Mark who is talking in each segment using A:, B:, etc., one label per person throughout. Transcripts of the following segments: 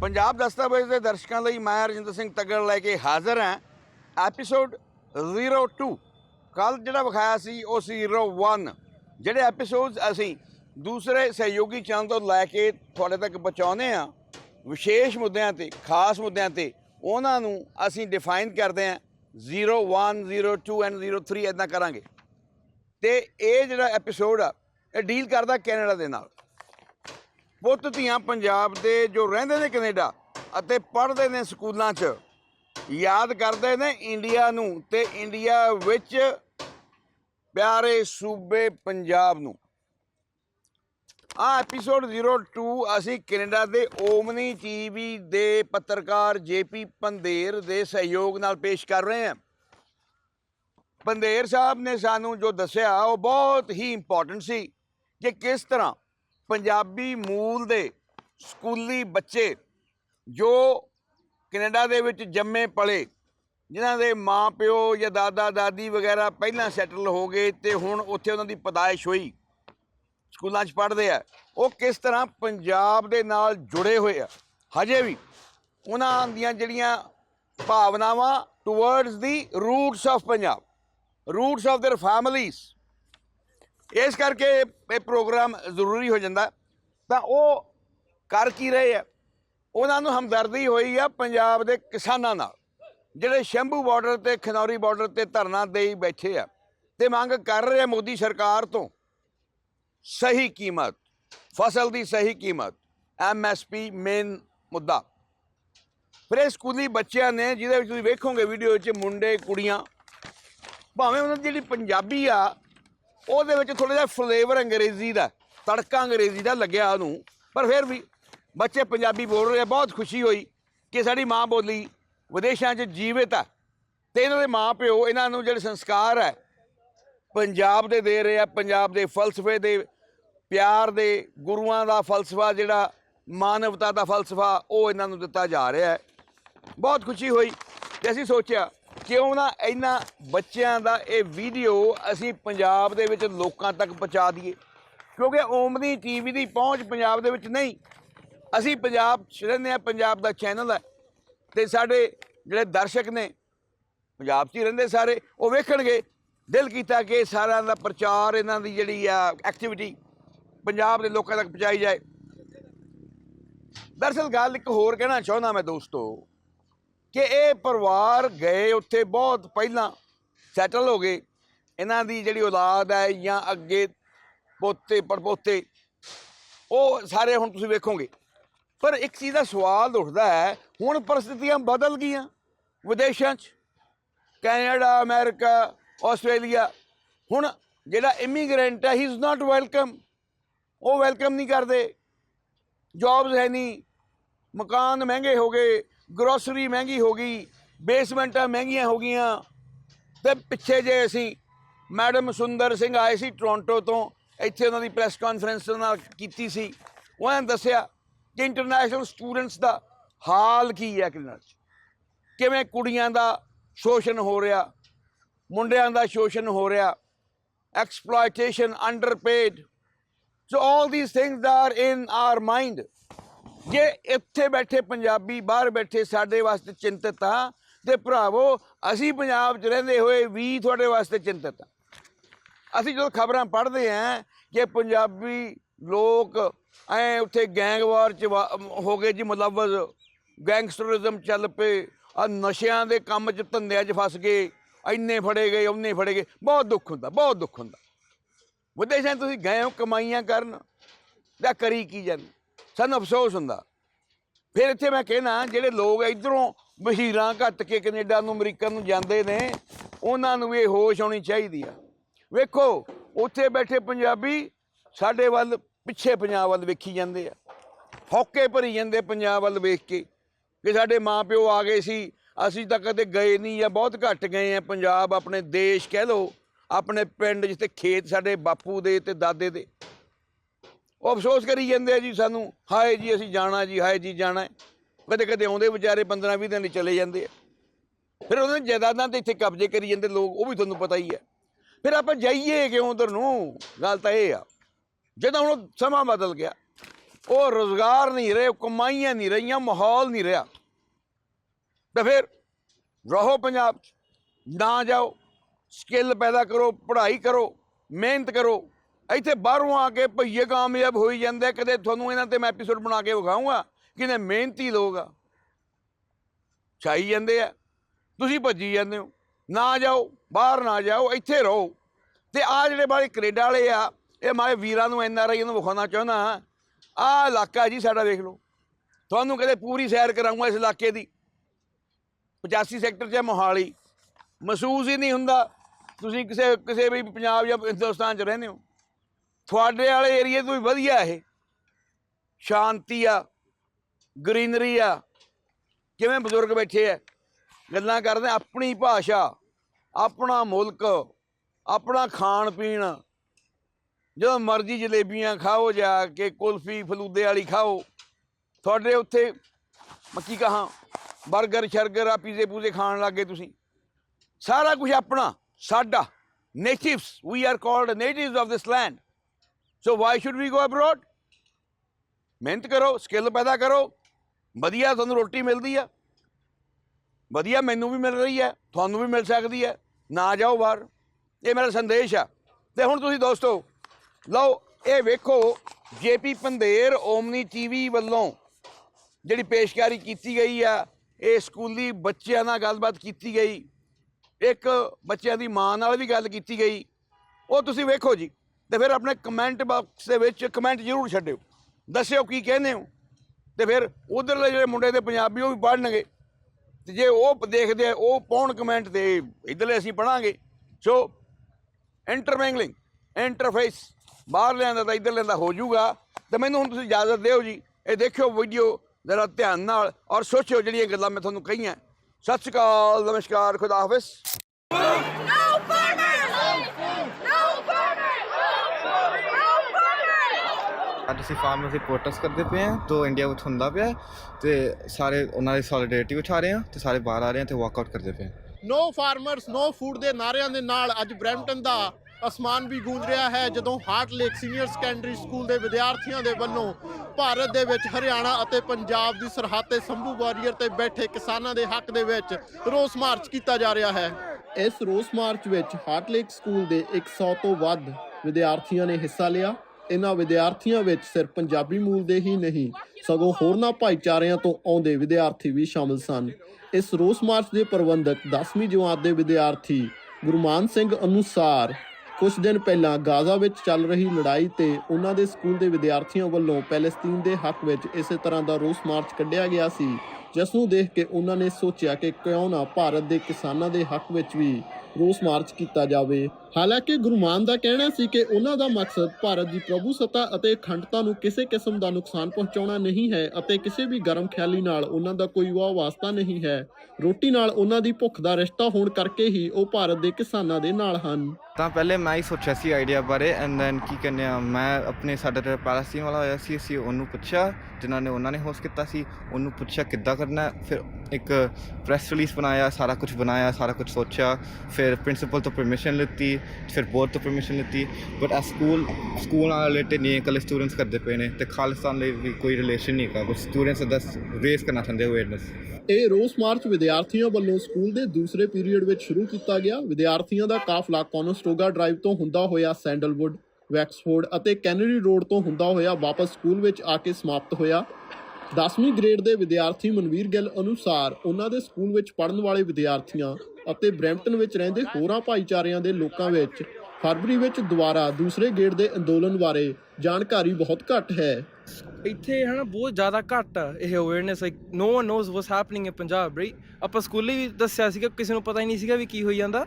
A: ਪੰਜਾਬ ਦਸਤਾਵੇਜ਼ ਦੇ ਦਰਸ਼ਕਾਂ ਲਈ ਮੈਂ ਰਜਿੰਦਰ ਸਿੰਘ ਤੱਗੜ ਲੈ ਕੇ ਹਾਜ਼ਰ ਹਾਂ। ਐਪੀਸੋਡ 02 ਕੱਲ ਜਿਹੜਾ ਵਿਖਾਇਆ ਸੀ, ਉਹ ਸੀ 01 ਜਿਹੜੇ ਐਪੀਸੋਡਸ ਅਸੀਂ ਦੂਸਰੇ ਸਹਿਯੋਗੀ ਚੈਨਲ ਤੋਂ ਲੈ ਕੇ ਤੁਹਾਡੇ ਤੱਕ ਪਹੁੰਚਾਉਂਦੇ ਆ ਵਿਸ਼ੇਸ਼ ਮੁੱਦਿਆਂ ਤੇ, ਖਾਸ ਮੁੱਦਿਆਂ ਤੇ, ਉਹਨਾਂ ਨੂੰ ਅਸੀਂ ਡਿਫਾਈਨ ਕਰਦੇ ਹਾਂ। 01 02 ਐਂਡ 03 ਇਦਾਂ ਕਰਾਂਗੇ। ਤੇ ਇਹ ਜਿਹੜਾ ਐਪੀਸੋਡ ਆ, ਇਹ ਡੀਲ ਕਰਦਾ ਕੈਨੇਡਾ ਦੇ ਨਾਲ। ਪੁੱਤ ਧੀਆਂ ਪੰਜਾਬ ਦੇ ਜੋ ਰਹਿੰਦੇ ਨੇ ਕੈਨੇਡਾ ਅਤੇ ਪੜ੍ਹਦੇ ਨੇ ਸਕੂਲਾਂ 'ਚ, ਯਾਦ ਕਰਦੇ ਨੇ ਇੰਡੀਆ ਨੂੰ ਤੇ ਇੰਡੀਆ ਵਿੱਚ ਪਿਆਰੇ ਸੂਬੇ ਪੰਜਾਬ ਨੂੰ। ਆ ਐਪੀਸੋਡ 02 ਅਸੀਂ ਕੈਨੇਡਾ ਦੇ ਓਮਨੀ ਟੀਵੀ ਦੇ ਪੱਤਰਕਾਰ ਜੇਪੀ ਪੰਦੇਰ ਦੇ ਸਹਿਯੋਗ ਨਾਲ ਪੇਸ਼ ਕਰ ਰਹੇ ਹਾਂ। ਪੰਦੇਰ ਸਾਹਿਬ ਨੇ ਸਾਨੂੰ ਜੋ ਦੱਸਿਆ, ਉਹ ਬਹੁਤ ਹੀ ਇੰਪੋਰਟੈਂਟ ਸੀ ਕਿ ਕਿਸ ਤਰ੍ਹਾਂ ਪੰਜਾਬੀ ਮੂਲ ਦੇ ਸਕੂਲੀ ਬੱਚੇ ਜੋ ਕੈਨੇਡਾ ਦੇ ਵਿੱਚ ਜੰਮੇ ਪਲੇ ਜਿਨ੍ਹਾਂ ਦੇ ਮਾਂ ਪਿਓ ਜਾਂ ਦਾਦਾ ਦਾਦੀ ਵਗੈਰਾ ਪਹਿਲਾਂ ਸੈਟਲ ਹੋ ਗਏ ਤੇ ਹੁਣ ਉੱਥੇ ਉਹਨਾਂ ਦੀ ਪਦਾਇਸ਼ ਹੋਈ ਸਕੂਲਾਂ 'ਚ ਪੜ੍ਹਦੇ ਆ ਉਹ ਕਿਸ ਤਰ੍ਹਾਂ ਪੰਜਾਬ ਦੇ ਨਾਲ ਜੁੜੇ ਹੋਏ ਆ ਹਜੇ ਵੀ ਉਹਨਾਂ ਦੀਆਂ ਜਿਹੜੀਆਂ ਭਾਵਨਾਵਾਂ towards the roots of Punjab roots of their families ਇਸ ਕਰਕੇ ਇਹ ਪ੍ਰੋਗਰਾਮ ਜ਼ਰੂਰੀ ਹੋ ਜਾਂਦਾ। ਤਾਂ ਉਹ ਕਰ ਕੀ ਰਹੇ ਆ? ਉਹਨਾਂ ਨੂੰ ਹਮਦਰਦੀ ਹੋਈ ਆ ਪੰਜਾਬ ਦੇ ਕਿਸਾਨਾਂ ਨਾਲ, ਜਿਹੜੇ ਸ਼ੰਭੂ ਬਾਰਡਰ ਤੇ, ਖਨੌਰੀ ਬਾਰਡਰ ਤੇ ਧਰਨਾ ਦੇਈ ਬੈਠੇ ਆ ਤੇ ਮੰਗ ਕਰ ਰਹੇ ਆ ਮੋਦੀ ਸਰਕਾਰ ਤੋਂ ਸਹੀ ਕੀਮਤ, ਫਸਲ ਦੀ ਸਹੀ ਕੀਮਤ ਐਮਐਸਪੀ ਮੇਨ ਮੁੱਦਾ। ਫਿਰ ਇਹ ਸਕੂਲੀ ਬੱਚਿਆਂ ਨੇ, ਜਿਹਦੇ ਵਿੱਚ ਤੁਸੀਂ ਵੇਖੋਗੇ ਵੀਡੀਓ 'ਚ ਮੁੰਡੇ, ਕੁੜੀਆਂ, ਭਾਵੇਂ ਉਹਨਾਂ ਦੀ ਜਿਹੜੀ ਪੰਜਾਬੀ ਆ ਉਹਦੇ ਵਿੱਚ ਥੋੜਾ ਜਿਹਾ ਫਲੇਵਰ ਅੰਗਰੇਜ਼ੀ ਦਾ, ਤੜਕਾ ਅੰਗਰੇਜ਼ੀ ਦਾ ਲੱਗਿਆ ਉਹਨੂੰ। ਪਰ ਫਿਰ ਵੀ ਬੱਚੇ ਪੰਜਾਬੀ ਬੋਲ ਰਹੇ ਆ, ਬਹੁਤ ਖੁਸ਼ੀ ਹੋਈ ਕਿ ਸਾਡੀ ਮਾਂ ਬੋਲੀ ਵਿਦੇਸ਼ਾਂ 'ਚ ਜੀਵਿਤ ਆ ਤੇ ਇਹਨਾਂ ਦੇ ਮਾਂ ਪਿਓ ਇਹਨਾਂ ਨੂੰ ਜਿਹੜੇ ਸੰਸਕਾਰ ਹੈ, ਪੰਜਾਬ ਦੇ ਦੇ ਰਹੇ ਆ, ਪੰਜਾਬ ਦੇ ਫਲਸਫੇ ਦੇ ਪਿਆਰ ਦੇ ਗੁਰੂਆਂ ਦਾ ਫਲਸਫਾ ਜਿਹੜਾ ਮਾਨਵਤਾ ਦਾ ਫਲਸਫਾ ਉਹ ਇਹਨਾਂ ਨੂੰ ਦਿੱਤਾ ਜਾ ਰਿਹਾ ਹੈ। ਬਹੁਤ ਖੁਸ਼ੀ ਹੋਈ ਤੇ ਅਸੀਂ ਸੋਚਿਆ ਕਿਉਂ ਨਾ ਇਹਨਾਂ ਬੱਚਿਆਂ ਦਾ ਇਹ ਵੀਡੀਓ ਅਸੀਂ ਪੰਜਾਬ ਦੇ ਵਿੱਚ ਲੋਕਾਂ ਤੱਕ ਪਹੁੰਚਾ ਦਈਏ? ਕਿਉਂਕਿ ਓਮਨੀ ਟੀਵੀ ਦੀ ਪਹੁੰਚ ਪੰਜਾਬ ਦੇ ਵਿੱਚ ਨਹੀਂ। ਅਸੀਂ ਪੰਜਾਬ 'ਚ ਰਹਿੰਦੇ ਆ ਪੰਜਾਬ ਦਾ ਚੈਨਲ ਹੈ। ਤੇ ਸਾਡੇ ਜਿਹੜੇ ਦਰਸ਼ਕ ਨੇ, ਪੰਜਾਬ 'ਚ ਹੀ ਰਹਿੰਦੇ ਸਾਰੇ, ਉਹ ਵੇਖਣਗੇ। ਦਿਲ ਕੀਤਾ ਕਿ ਸਾਰਿਆਂ ਦਾ ਪ੍ਰਚਾਰ, ਇਹਨਾਂ ਦੀ ਜਿਹੜੀ ਆ ਐਕਟੀਵਿਟੀ ਪੰਜਾਬ ਦੇ ਲੋਕਾਂ ਤੱਕ ਪਹੁੰਚਾਈ ਜਾਏ। ਦਰਅਸਲ ਗੱਲ ਇੱਕ ਹੋਰ ਕਹਿਣਾ ਚਾਹੁੰਦਾ ਮੈਂ ਦੋਸਤੋ। ਕਿ ਇਹ ਪਰਿਵਾਰ ਗਏ ਉੱਥੇ ਬਹੁਤ ਪਹਿਲਾਂ ਸੈਟਲ ਹੋ ਗਏ। ਇਹਨਾਂ ਦੀ ਜਿਹੜੀ ਔਲਾਦ ਹੈ ਜਾਂ ਅੱਗੇ ਪੋਤੇ, ਪੜਪੋਤੇ, ਉਹ ਸਾਰੇ ਹੁਣ ਤੁਸੀਂ ਵੇਖੋਗੇ। ਪਰ ਇੱਕ ਚੀਜ਼ ਦਾ ਸਵਾਲ ਉੱਠਦਾ ਹੈ, ਹੁਣ ਪਰਿਸਥਿਤੀਆਂ ਬਦਲ ਗਈਆਂ ਵਿਦੇਸ਼ਾਂ 'ਚ। ਕੈਨੇਡਾ, ਅਮਰੀਕਾ, ਆਸਟ੍ਰੇਲੀਆ, ਹੁਣ ਜਿਹੜਾ ਇਮੀਗ੍ਰੈਂਟ ਹੈ ਹੀ ਇਜ਼ ਨਾਟ ਵੈਲਕਮ ਉਹ ਵੈਲਕਮ ਨਹੀਂ ਕਰਦੇ। ਜੌਬਸ ਹੈ ਨਹੀਂ। ਮਕਾਨ ਮਹਿੰਗੇ ਹੋ ਗਏ। ਗਰੋਸਰੀ ਮਹਿੰਗੀ ਹੋ ਗਈ ਬੇਸਮੈਂਟਾਂ ਮਹਿੰਗੀਆਂ ਹੋ ਗਈਆਂ। ਤੇ ਪਿੱਛੇ ਜੇ ਅਸੀਂ ਮੈਡਮ ਸੁੰਦਰ ਸਿੰਘ ਆਏ ਸੀ ਟੋਰਾਂਟੋ ਤੋਂ, ਇੱਥੇ ਉਹਨਾਂ ਦੀ ਪ੍ਰੈਸ ਕਾਨਫਰੰਸ ਨਾਲ ਕੀਤੀ ਸੀ। ਉਹਨਾਂ ਨੇ ਦੱਸਿਆ ਕਿ ਇੰਟਰਨੈਸ਼ਨਲ ਸਟੂਡੈਂਟਸ ਦਾ ਹਾਲ ਕੀ ਹੈ ਕੈਨੇਡਾ 'ਚ ਕਿਵੇਂ ਕੁੜੀਆਂ ਦਾ ਸ਼ੋਸ਼ਣ ਹੋ ਰਿਹਾ? ਮੁੰਡਿਆਂ ਦਾ ਸ਼ੋਸ਼ਣ ਹੋ ਰਿਹਾ? Exploitation underpaid so all these things are in our mind ਜੇ ਇੱਥੇ ਬੈਠੇ ਪੰਜਾਬੀ, ਬਾਹਰ ਬੈਠੇ ਸਾਡੇ ਵਾਸਤੇ ਚਿੰਤਤ ਆ, ਤੇ ਭਰਾਵੋ, ਅਸੀਂ ਪੰਜਾਬ 'ਚ ਰਹਿੰਦੇ ਹੋਏ ਵੀ ਤੁਹਾਡੇ ਵਾਸਤੇ ਚਿੰਤਤ ਆ। ਅਸੀਂ ਜਦੋਂ ਖਬਰਾਂ ਪੜ੍ਹਦੇ ਆਂ ਕਿ ਪੰਜਾਬੀ ਲੋਕ ਐ ਉੱਥੇ ਗੈਂਗਵਾਰ ਚ ਵਾ- ਹੋ ਗਏ ਜੀ ਮੁਲਵਜ਼ ਗੈਂਗਸਟਰਿਜ਼ਮ ਚੱਲ ਪਏ, ਆ ਨਸ਼ਿਆਂ ਦੇ ਕੰਮ 'ਚ ਧੰਦਿਆਂ 'ਚ ਫਸ ਗਏ, ਇੰਨੇ ਫੜੇ ਗਏ ਉਹਨੇ ਫੜੇ ਗਏ, ਬਹੁਤ ਦੁੱਖ ਹੁੰਦਾ, ਬਹੁਤ ਦੁੱਖ ਹੁੰਦਾ। ਵਿਦੇਸ਼ਾਂ ਤੁਸੀਂ ਗਏ ਹੋ, ਕਮਾਈਆਂ ਕਰਨ, ਜਾਂ ਕਰੀ ਕੀ ਜਾਂਦੇ? ਸਾਨੂੰ ਅਫਸੋਸ ਹੁੰਦਾ। ਫਿਰ ਇੱਥੇ ਮੈਂ ਕਹਿਣਾ, ਜਿਹੜੇ ਲੋਕ ਇਧਰੋਂ ਵਹੀਰਾਂ ਘੱਟ ਕੇ ਕੈਨੇਡਾ ਨੂੰ, ਅਮਰੀਕਾ ਨੂੰ ਜਾਂਦੇ ਨੇ, ਉਹਨਾਂ ਨੂੰ ਵੀ ਇਹ ਹੋਸ਼ ਹੋਣੀ ਚਾਹੀਦੀ ਆ। ਵੇਖੋ, ਉੱਥੇ ਬੈਠੇ ਪੰਜਾਬੀ ਸਾਡੇ ਵੱਲ ਪਿੱਛੇ ਪੰਜਾਬ ਵੱਲ ਵੇਖੀ ਜਾਂਦੇ ਆ। ਹੌਕੇ ਭਰੀ ਜਾਂਦੇ ਪੰਜਾਬ ਵੱਲ ਵੇਖ ਕੇ ਕਿ ਸਾਡੇ ਮਾਪਿਓ ਆ ਗਏ ਸੀ, ਅਸੀਂ ਤਾਂ ਕਦੇ ਗਏ ਨਹੀਂ ਜਾਂ ਬਹੁਤ ਘੱਟ ਗਏ ਆ। ਪੰਜਾਬ ਆਪਣੇ ਦੇਸ਼ ਕਹਿ ਲਓ, ਆਪਣੇ ਪਿੰਡ ਜਿੱਥੇ ਖੇਤ ਸਾਡੇ ਬਾਪੂ ਦੇ ਤੇ ਦਾਦੇ ਦੇ ਉਹ ਅਫਸੋਸ ਕਰੀ ਜਾਂਦੇ ਆ ਜੀ ਸਾਨੂੰ। ਹਾਏ ਜੀ, ਅਸੀਂ ਜਾਣਾ ਜੀ, ਹਾਏ ਜੀ, ਜਾਣਾ ਕਦੇ ਕਦੇ ਆਉਂਦੇ ਵਿਚਾਰੇ 15 20 ਦਿਨ ਲਈ ਚਲੇ ਜਾਂਦੇ ਆ। ਫਿਰ ਉਹਨਾਂ ਦੀ ਜਾਇਦਾਦਾਂ ਤੇ ਇੱਥੇ ਕਬਜ਼ੇ ਕਰੀ ਜਾਂਦੇ ਲੋਕ, ਉਹ ਵੀ ਤੁਹਾਨੂੰ ਪਤਾ ਹੀ ਹੈ। ਫਿਰ ਆਪਾਂ ਜਾਈਏ ਕਿਉਂ ਉਧਰ ਨੂੰ? ਗੱਲ ਤਾਂ ਇਹ ਆ। ਜਦੋਂ ਹੁਣ ਸਮਾਂ ਬਦਲ ਗਿਆ, ਉਹ ਰੋਜ਼ਗਾਰ ਨਹੀਂ ਰਹੇ, ਕਮਾਈਆਂ ਨਹੀਂ ਰਹੀਆਂ, ਮਾਹੌਲ ਨਹੀਂ ਰਿਹਾ। ਤਾਂ ਫਿਰ ਰਹੋ ਪੰਜਾਬ, ਨਾ ਜਾਓ। ਸਕਿੱਲ ਪੈਦਾ ਕਰੋ, ਪੜ੍ਹਾਈ ਕਰੋ, ਮਿਹਨਤ ਕਰੋ। ਇੱਥੇ ਬਾਹਰੋਂ ਆ ਕੇ ਭਈਏ ਕਾਮਯਾਬ ਹੋਈ ਜਾਂਦੇ ਕਦੇ ਤੁਹਾਨੂੰ ਇਹਨਾਂ ਤੇ ਮੈਂ ਐਪੀਸੋਡ ਬਣਾ ਕੇ ਵਿਖਾਊਂਗਾ, ਕਿਨੇ ਮਿਹਨਤੀ ਲੋਕ ਆ। ਛਾਈ ਜਾਂਦੇ ਆ, ਤੁਸੀਂ ਭੱਜੀ ਜਾਂਦੇ ਹੋ, ਨਾ ਜਾਓ, ਬਾਹਰ ਨਾ ਜਾਓ, ਇੱਥੇ ਰਹੋ। ਤੇ ਆ ਜਿਹੜੇ ਬਾਰੇ ਕੈਨੇਡਾ ਵਾਲੇ ਆ, ਇਹ ਮਾਰੇ ਵੀਰਾਂ ਨੂੰ ਐਨ ਆਰ ਆਈ ਨੂੰ ਵਿਖਾਉਣਾ ਚਾਹੁੰਦਾ ਆ ਇਲਾਕਾ ਜੀ ਸਾਡਾ ਵੇਖ ਲਓ। ਤੁਹਾਨੂੰ ਕਦੇ ਪੂਰੀ ਸੈਰ ਕਰਾਉਂਗਾ ਇਸ ਇਲਾਕੇ ਦੀ। 85 ਸੈਕਟਰ 'ਚ ਹੈ ਮੋਹਾਲੀ। ਮਹਿਸੂਸ ਹੀ ਨਹੀਂ ਹੁੰਦਾ, ਤੁਸੀਂ ਕਿਸੇ ਕਿਸੇ ਵੀ ਪੰਜਾਬ ਜਾਂ ਹਿੰਦੁਸਤਾਨ 'ਚ ਰਹਿੰਦੇ ਹੋ। ਤੁਹਾਡੇ ਵਾਲੇ ਏਰੀਏ ਤੋਂ ਵੀ ਵਧੀਆ ਇਹ। ਸ਼ਾਂਤੀ ਆ, ਗ੍ਰੀਨਰੀ ਆ। ਕਿਵੇਂ ਬਜ਼ੁਰਗ ਬੈਠੇ ਆ ਗੱਲਾਂ ਕਰਦੇ ਆਪਣੀ ਭਾਸ਼ਾ, ਆਪਣਾ ਮੁਲਕ, ਆਪਣਾ ਖਾਣ ਪੀਣ ਜਦੋਂ ਮਰਜ਼ੀ ਜਲੇਬੀਆਂ ਖਾਓ ਜਾ ਕੇ ਕੁਲਫੀ ਫਲੂਦੇ ਵਾਲੀ ਖਾਓ, ਤੁਹਾਡੇ ਉੱਥੇ ਮੱਕੀ ਕਹਾਂ 버ਗਰ ਸ਼ਰਗਰ ਆ, ਪੀਜ਼ੇ ਪੂਜ਼ੇ ਖਾਣ ਲੱਗੇ ਤੁਸੀਂ। ਸਾਰਾ ਕੁਝ ਆਪਣਾ, ਸਾਡਾ natives we are called natives of this land so why should we go abroad ਮਿਹਨਤ ਕਰੋ ਸਕਿੱਲ ਪੈਦਾ ਕਰੋ। ਵਧੀਆ ਤੁਹਾਨੂੰ ਰੋਟੀ ਮਿਲਦੀ ਆ। ਵਧੀਆ ਮੈਨੂੰ ਵੀ ਮਿਲ ਰਹੀ ਹੈ ਤੁਹਾਨੂੰ ਵੀ ਮਿਲ ਸਕਦੀ ਹੈ ਨਾ ਜਾਓ ਬਾਹਰ। ਇਹ ਮੇਰਾ ਸੰਦੇਸ਼ ਆ। ਤੇ ਹੁਣ ਤੁਸੀਂ ਦੋਸਤੋ, ਲਓ, ਇਹ ਵੇਖੋ ਜੇਪੀ ਪੰਦੇਰ ਓਮਨੀ ਟੀਵੀ ਵੱਲੋਂ ਜਿਹੜੀ ਪੇਸ਼ਕਾਰੀ ਕੀਤੀ ਗਈ ਆ, ਇਹ ਸਕੂਲੀ ਬੱਚਿਆਂ ਨਾਲ ਗੱਲਬਾਤ ਕੀਤੀ ਗਈ। ਇੱਕ ਬੱਚਿਆਂ ਦੀ ਮਾਂ ਨਾਲ ਵੀ ਗੱਲ ਕੀਤੀ ਗਈ। ਉਹ ਤੁਸੀਂ ਵੇਖੋ ਜੀ। ਤੇ ਫਿਰ ਆਪਣੇ ਕਮੈਂਟ ਬਾਕਸ ਦੇ ਵਿੱਚ ਕਮੈਂਟ ਜ਼ਰੂਰ ਛੱਡਿਓ। ਦੱਸਿਓ ਕੀ ਕਹਿੰਦੇ ਹੋ। ਤੇ ਫਿਰ ਉਧਰਲੇ ਜਿਹੜੇ ਮੁੰਡੇ ਦੇ ਪੰਜਾਬੀ ਉਹ ਵੀ ਪੜ੍ਹਨਗੇ। ਤੇ ਜੇ ਉਹ ਦੇਖਦੇ ਆ, ਉਹ ਪਾਉਣ ਕਮੈਂਟ ਤੇ ਇਧਰਲੇ ਅਸੀਂ ਪੜਾਂਗੇ ਸੋ ਇੰਟਰਮੈਂਗਲਿੰਗ ਇੰਟਰਫੇਸ ਬਾਹਰ ਲਿਆਂਦਾ ਤਾਂ ਇਧਰ ਲੈਂਦਾ ਹੋ ਜਾਊਗਾ। ਤੇ ਮੈਨੂੰ ਹੁਣ ਤੁਸੀਂ ਇਜਾਜ਼ਤ ਦਿਓ ਜੀ, ਇਹ ਦੇਖਿਓ ਵੀਡੀਓ ਜ਼ਰਾ ਧਿਆਨ ਨਾਲ ਔਰ ਸੋਚਿਓ ਜਿਹੜੀਆਂ ਗੱਲਾਂ ਮੈਂ ਤੁਹਾਨੂੰ ਕਹੀਆਂ। ਸਤਿ ਸ਼੍ਰੀ ਅਕਾਲ, ਨਮਸਕਾਰ, ਖੁਦਾ ਹਾਫਿਜ਼।
B: ਅੱਜ ਅਸੀਂ ਫਾਰਮਰਸ ਪ੍ਰੋਟੈਸਟ ਕਰਦੇ ਪਏ ਹਾਂ ਤੋਂ ਇੰਡੀਆ ਵਿੱਚ ਹੁੰਦਾ ਪਿਆ ਹੈ ਤੇ ਸਾਰੇ ਉਹਨਾਂ ਦੀ ਸੋਲੀਡੈਰਿਟੀ ਉਠਾ ਰਹੇ ਹਾਂ ਤੇ ਸਾਰੇ ਬਾਹਰ ਆ ਰਹੇ ਹਾਂ ਤੇ ਵਾਕਆਊਟ ਕਰਦੇ ਪਏ
C: ਨੋ ਫਾਰਮਰਸ ਨੋ ਫੂਡ ਦੇ ਨਾਰਿਆਂ ਦੇ ਨਾਲ ਅੱਜ ਬਰੈਂਪਟਨ ਦਾ ਅਸਮਾਨ ਵੀ ਗੂੰਜ ਰਿਹਾ ਹੈ, ਜਦੋਂ Heart Lake Senior Secondary School ਦੇ ਵਿਦਿਆਰਥੀਆਂ ਦੇ ਵੱਲੋਂ ਭਾਰਤ ਦੇ ਵਿੱਚ ਹਰਿਆਣਾ ਅਤੇ ਪੰਜਾਬ ਦੀ ਸਰਹੱਦ ਤੇ ਸੰਭੂ ਵਾਰੀਅਰ ਤੇ ਬੈਠੇ ਕਿਸਾਨਾਂ ਦੇ ਹੱਕ ਦੇ ਵਿੱਚ ਰੋਸ ਮਾਰਚ ਕੀਤਾ ਜਾ ਰਿਹਾ ਹੈ। ਇਸ ਰੋਸ ਮਾਰਚ ਵਿੱਚ ਹਾਰਟ ਲੇਕ ਸਕੂਲ ਦੇ 100 ਤੋਂ ਵੱਧ ਵਿਦਿਆਰਥੀਆਂ ਨੇ ਹਿੱਸਾ ਲਿਆ ਇਹਨਾਂ ਵਿਦਿਆਰਥੀਆਂ ਵਿੱਚ ਸਿਰਫ ਪੰਜਾਬੀ ਮੂਲ ਦੇ ਹੀ ਨਹੀਂ, ਸਗੋਂ ਹੋਰਨਾਂ ਭਾਈਚਾਰਿਆਂ ਤੋਂ ਆਉਂਦੇ ਵਿਦਿਆਰਥੀ ਵੀ ਸ਼ਾਮਲ ਸਨ। ਇਸ ਰੋਸ ਮਾਰਚ ਦੇ ਪ੍ਰਬੰਧਕ 10ਵੀਂ ਜਮਾਤ ਦੇ ਵਿਦਿਆਰਥੀ ਗੁਰਮਾਨ ਸਿੰਘ ਅਨੁਸਾਰ, ਕੁਝ ਦਿਨ ਪਹਿਲਾਂ ਗਾਜ਼ਾ ਵਿੱਚ ਚੱਲ ਰਹੀ ਲੜਾਈ ਤੇ ਉਹਨਾਂ ਦੇ ਸਕੂਲ ਦੇ ਵਿਦਿਆਰਥੀਆਂ ਵੱਲੋਂ ਪੈਲਸਤੀਨ ਦੇ ਹੱਕ ਵਿੱਚ ਇਸੇ ਤਰ੍ਹਾਂ ਦਾ ਰੋਸ ਮਾਰਚ ਕੱਢਿਆ ਗਿਆ ਸੀ, ਜਿਸ ਨੂੰ ਦੇਖ ਕੇ ਉਹਨਾਂ ਨੇ ਸੋਚਿਆ ਕਿ ਕਿਉਂ ਨਾ ਭਾਰਤ ਦੇ ਕਿਸਾਨਾਂ ਦੇ ਹੱਕ ਵਿੱਚ ਵੀ ਰੋਸ ਮਾਰਚ ਕੀਤਾ ਜਾਵੇ। ਹਾਲਾਂਕਿ ਗੁਰਮਾਨ ਦਾ ਕਹਿਣਾ ਸੀ ਕਿ ਉਹਨਾਂ ਦਾ ਮਕਸਦ ਭਾਰਤ ਦੀ ਪ੍ਰਭੂਸੱਤਾ ਅਤੇ ਅਖੰਡਤਾ ਨੂੰ ਕਿਸੇ ਕਿਸਮ ਦਾ ਨੁਕਸਾਨ ਪਹੁੰਚਾਉਣਾ ਨਹੀਂ ਹੈ ਅਤੇ ਕਿਸੇ ਵੀ ਗਰਮ ਖਿਆਲੀ ਨਾਲ ਉਹਨਾਂ ਦਾ ਕੋਈ ਵਾਹ ਵਾਸਤਾ ਨਹੀਂ ਹੈ। ਰੋਟੀ ਨਾਲ ਉਹਨਾਂ ਦੀ ਭੁੱਖ ਦਾ ਰਿਸ਼ਤਾ ਹੋਣ ਕਰਕੇ ਹੀ ਉਹ ਭਾਰਤ ਦੇ ਕਿਸਾਨਾਂ ਦੇ ਨਾਲ ਹਨ।
B: ਤਾਂ ਪਹਿਲੇ ਮੈਂ ਹੀ ਸੋਚਿਆ ਸੀ ਆਈਡੀਆ ਬਾਰੇ ਐਂਡ ਦੈਨ ਕੀ ਕਹਿੰਦੇ ਆ, ਮੈਂ ਆਪਣੇ ਸਾਡਾ ਜਿਹੜਾ ਪੈਲਸਤੀਨ ਵਾਲਾ ਹੋਇਆ ਸੀ, ਅਸੀਂ ਉਹਨੂੰ ਪੁੱਛਿਆ, ਜਿਨ੍ਹਾਂ ਨੇ ਉਹਨਾਂ ਨੇ ਹੋਸਟ ਕੀਤਾ ਸੀ, ਉਹਨੂੰ ਪੁੱਛਿਆ ਕਿੱਦਾਂ ਕਰਨਾ ਫਿਰ ਇੱਕ ਪ੍ਰੈਸ ਰਿਲੀਜ਼ ਬਣਾਇਆ, ਸਾਰਾ ਕੁਝ ਬਣਾਇਆ, ਸਾਰਾ ਕੁਝ ਸੋਚਿਆ, ਫਿਰ ਪ੍ਰਿੰਸੀਪਲ ਤੋਂ ਪਰਮਿਸ਼ਨ ਲਿੱਤੀ, ਫਿਰ ਬੋਰਡ ਤੋਂ ਪਰਮਿਸ਼ਨ ਲਿੱਤੀ ਬਟ ਆ ਸਕੂਲ ਸਕੂਲ ਨਾਲ ਰਿਲੇਟਡ ਨਹੀਂ ਹੈ, ਇਕੱਲੇ ਸਟੂਡੈਂਟਸ ਕਰਦੇ ਪਏ ਨੇ ਤੇ ਖਾਲਿਸਤਾਨ ਲਈ ਵੀ ਕੋਈ ਰਿਲੇਸ਼ਨ ਨਹੀਂ ਹੈਗਾ ਬਸ ਸਟੂਡੈਂਟਸ ਦਾ ਰੇਸ ਕਰਨਾ ਚਾਹੁੰਦੇ ਅਵੇਅਰਨੈਸ
C: ਇਹ ਰੋਸ ਮਾਰਚ ਵਿਦਿਆਰਥੀਆਂ ਵੱਲੋਂ ਸਕੂਲ ਦੇ ਦੂਸਰੇ ਪੀਰੀਅਡ ਵਿੱਚ ਸ਼ੁਰੂ ਕੀਤਾ ਗਿਆ। ਵਿਦਿਆਰਥੀਆਂ ਦਾ ਕਾਫਲਾ ਕੋਨਸਟੋਗਾ ਡਰਾਈਵ ਤੋਂ ਹੁੰਦਾ ਹੋਇਆ ਸੈਂਡਲਵੁੱਡ, ਵੈਕਸਫੋਰਡ ਅਤੇ ਕੈਨਰੀ ਰੋਡ ਤੋਂ ਹੁੰਦਾ ਹੋਇਆ ਵਾਪਸ ਸਕੂਲ ਵਿੱਚ ਆ ਕੇ ਸਮਾਪਤ ਹੋਇਆ। 10ਵੀਂ ਗ੍ਰੇਡ ਦੇ ਵਿਦਿਆਰਥੀ ਮਨਵੀਰ ਗਿੱਲ ਅਨੁਸਾਰ ਉਹਨਾਂ ਦੇ ਸਕੂਲ ਵਿੱਚ ਪੜ੍ਹਨ ਵਾਲੇ ਵਿਦਿਆਰਥੀਆਂ ਅਤੇ ਬਰੈਂਪਟਨ ਵਿੱਚ ਰਹਿੰਦੇ ਹੋਰਾਂ ਭਾਈਚਾਰਿਆਂ ਦੇ ਲੋਕਾਂ ਵਿੱਚ ਫਰਵਰੀ ਵਿੱਚ ਦੁਬਾਰਾ ਦੂਸਰੇ ਗੇੜ ਦੇ ਅੰਦੋਲਨ ਬਾਰੇ ਜਾਣਕਾਰੀ ਬਹੁਤ ਘੱਟ ਹੈ।
D: ਇੱਥੇ ਹਨਾ ਬਹੁਤ ਜ਼ਿਆਦਾ ਘੱਟ ਇਹ awareness like no one knows what's happening in Punjab right ਆਪਾਂ ਸਕੂਲੇ ਵੀ ਦੱਸਿਆ ਸੀਗਾ, ਕਿਸੇ ਨੂੰ ਪਤਾ ਹੀ ਨਹੀਂ ਸੀਗਾ ਵੀ ਕੀ ਹੋਈ ਜਾਂਦਾ।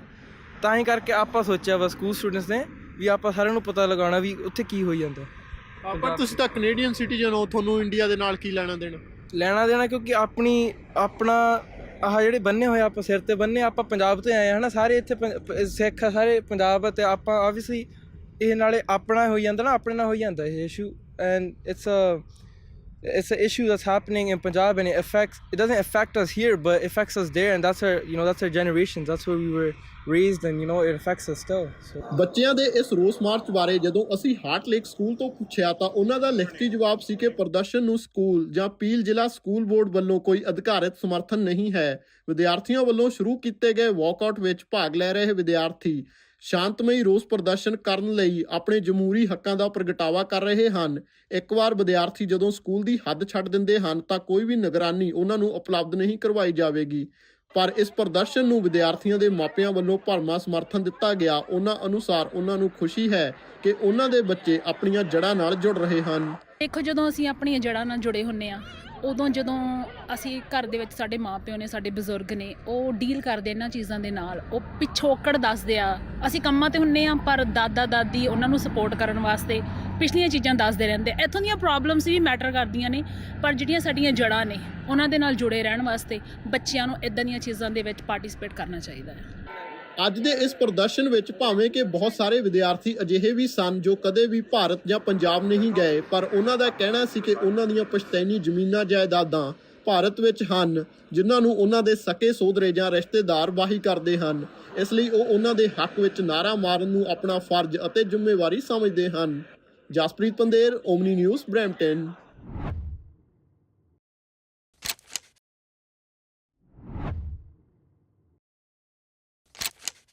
D: ਤਾਂ ਹੀ ਕਰਕੇ ਆਪਾਂ ਸੋਚਿਆ ਵਾ ਸਕੂਲ ਸਟੂਡੈਂਟਸ ਨੇ ਵੀ ਆਪਾਂ ਸਾਰਿਆਂ ਨੂੰ ਪਤਾ ਲਗਾਉਣਾ ਵੀ ਉੱਥੇ ਕੀ ਹੋਈ ਜਾਂਦਾ।
C: ਪਰ ਤੁਸੀਂ ਤਾਂ ਕੈਨੇਡੀਅਨ ਸਿਟੀਜ਼ਨ ਹੋ ਤੁਹਾਨੂੰ ਇੰਡੀਆ ਦੇ ਨਾਲ ਕੀ ਲੈਣਾ ਦੇਣਾ
D: ਲੈਣਾ ਦੇਣਾ ਕਿਉਂਕਿ ਆਪਣੀ ਆਪਣਾ ਆਹ ਜਿਹੜੇ ਬੰਨੇ ਹੋਏ ਆਪਾਂ ਸਿਰ ਤੇ ਬੰਨੇ ਆਪਾਂ ਪੰਜਾਬ ਤੋਂ ਆਏ ਹਨਾ ਸਾਰੇ ਇੱਥੇ ਪੰ- ਸਿੱਖ ਆ ਸਾਰੇ ਪੰਜਾਬ ਤੇ ਆਪਾਂ ਆਬਵੀਅਸਲੀ ਇਹ ਨਾਲੇ ਆਪਣਾ ਹੋ ਜਾਂਦਾ ਨਾ ਆਪਣੇ ਨਾਲ ਹੋ ਜਾਂਦਾ ਇਹ issue and it's a it's a issue that's happening in Punjab and it affects it doesn't affect us here but it affects us there and that's our you know that's our generations that's where we were raised and, you know, it affects us still, so.
C: ਬੱਚਿਆਂ ਦੇ ਇਸ ਰੋਸ March ਬਾਰੇ ਜਦੋਂ ਅਸੀਂ heart lake school ਤੋਂ ਪੁੱਛਿਆ ਤਾਂ ਉਹਨਾਂ ਦਾ ਲਿਖਤੀ ਜਵਾਬ ਸੀ ਕਿ ਪ੍ਰਦਰਸ਼ਨ ਨੂੰ ਸਕੂਲ ਜਾਂ ਪੀਲ ਜ਼ਿਲ੍ਹਾ ਸਕੂਲ ਬੋਰਡ ਵੱਲੋਂ ਕੋਈ ਅਧਿਕਾਰਤ ਸਮਰਥਨ ਨਹੀਂ ਹੈ। ਵਿਦਿਆਰਥੀਆਂ ਵੱਲੋਂ ਸ਼ੁਰੂ ਕੀਤੇ ਗਏ ਵਾਕਆਊਟ ਵਿੱਚ ਭਾਗ ਲੈ ਰਹੇ ਵਿਦਿਆਰਥੀ ਸ਼ਾਂਤਮਈ ਰੋਸ ਪ੍ਰਦਰਸ਼ਨ ਕਰਨ ਲਈ ਆਪਣੇ ਜਮਹੂਰੀ ਹੱਕਾਂ ਦਾ ਪ੍ਰਗਟਾਵਾ ਕਰ ਰਹੇ ਹਨ। ਇੱਕ ਵਾਰ ਵਿਦਿਆਰਥੀ ਜਦੋਂ ਸਕੂਲ ਦੀ ਹੱਦ ਛੱਡ ਦਿੰਦੇ ਹਨ ਤਾਂ ਕੋਈ ਵੀ ਨਿਗਰਾਨੀ ਉਹਨਾਂ ਨੂੰ ਉਪਲਬਧ ਨਹੀਂ ਕਰਵਾਈ ਜਾਵੇਗੀ। ਪਰ ਇਸ ਪ੍ਰਦਰਸ਼ਨ ਨੂੰ ਵਿਦਿਆਰਥੀਆਂ ਦੇ ਮਾਪਿਆਂ ਵੱਲੋਂ ਭਰਮਾ ਸਮਰਥਨ ਦਿੱਤਾ ਗਿਆ। ਉਹਨਾਂ ਅਨੁਸਾਰ ਉਹਨਾਂ ਨੂੰ ਖੁਸ਼ੀ ਹੈ ਕਿ ਉਹਨਾਂ ਦੇ ਬੱਚੇ ਆਪਣੀਆਂ ਜੜ੍ਹਾਂ ਨਾਲ ਜੁੜ ਰਹੇ ਹਨ।
E: ਦੇਖੋ ਜਦੋਂ ਅਸੀਂ ਆਪਣੀਆਂ ਜੜ੍ਹਾਂ ਨਾਲ ਜੁੜੇ ਹੁੰਨੇ ਆ ਉਦੋਂ ਜਦੋਂ ਅਸੀਂ ਘਰ ਦੇ ਵਿੱਚ ਸਾਡੇ ਮਾਪਿਓ ਨੇ, ਸਾਡੇ ਬਜ਼ੁਰਗ ਨੇ, ਉਹ ਡੀਲ ਕਰਦੇ ਇਹਨਾਂ ਚੀਜ਼ਾਂ ਦੇ ਨਾਲ, ਉਹ ਪਿਛੋਕੜ ਦੱਸਦੇ ਆ। ਅਸੀਂ ਕੰਮਾਂ ਤੇ ਹੁੰਨੇ ਆ, ਪਰ ਦਾਦਾ, ਦਾਦੀ ਉਹਨਾਂ ਨੂੰ ਸਪੋਰਟ ਕਰਨ ਵਾਸਤੇ ਪਿਛਲੀਆਂ ਚੀਜ਼ਾਂ ਦੱਸਦੇ ਰਹਿੰਦੇ। ਇੱਥੋਂ ਦੀਆਂ ਪ੍ਰੋਬਲਮਸ ਵੀ ਮੈਟਰ ਕਰਦੀਆਂ ਨੇ, ਪਰ ਜਿਹੜੀਆਂ ਸਾਡੀਆਂ ਜੜ੍ਹਾਂ ਨੇ, ਉਹਨਾਂ ਦੇ ਨਾਲ ਜੁੜੇ ਰਹਿਣ ਵਾਸਤੇ ਬੱਚਿਆਂ ਨੂੰ ਇਦਾਂ ਦੀਆਂ ਚੀਜ਼ਾਂ ਦੇ ਵਿੱਚ ਪਾਰਟਿਸਿਪੇਟ ਕਰਨਾ ਚਾਹੀਦਾ ਹੈ।
C: ਅੱਜ ਦੇ ਇਸ ਪ੍ਰਦਰਸ਼ਨ ਵਿੱਚ ਭਾਵੇਂ ਕਿ ਬਹੁਤ ਸਾਰੇ ਵਿਦਿਆਰਥੀ ਅਜਿਹੇ ਵੀ ਸਨ ਜੋ ਕਦੇ ਵੀ ਭਾਰਤ ਜਾਂ ਪੰਜਾਬ ਨਹੀਂ ਗਏ, ਪਰ ਉਹਨਾਂ ਦਾ ਕਹਿਣਾ ਸੀ ਕਿ ਉਹਨਾਂ ਦੀਆਂ ਪਸ਼ਤੈਨੀ ਜ਼ਮੀਨਾਂ ਜਾਇਦਾਦਾਂ ਭਾਰਤ ਵਿੱਚ ਹਨ, ਜਿਨ੍ਹਾਂ ਨੂੰ ਉਹਨਾਂ ਦੇ ਸਕੇ ਸੋਦਰੇ ਜਾਂ ਰਿਸ਼ਤੇਦਾਰ ਵਾਹੀ ਕਰਦੇ ਹਨ। ਇਸ ਲਈ ਉਹ ਉਹਨਾਂ ਦੇ ਹੱਕ ਵਿੱਚ ਨਾਰਾ ਮਾਰਨ ਨੂੰ ਆਪਣਾ ਫਰਜ਼ ਅਤੇ ਜ਼ਿੰਮੇਵਾਰੀ ਸਮਝਦੇ ਹਨ। Jaspreet Pander Omni News, Brampton.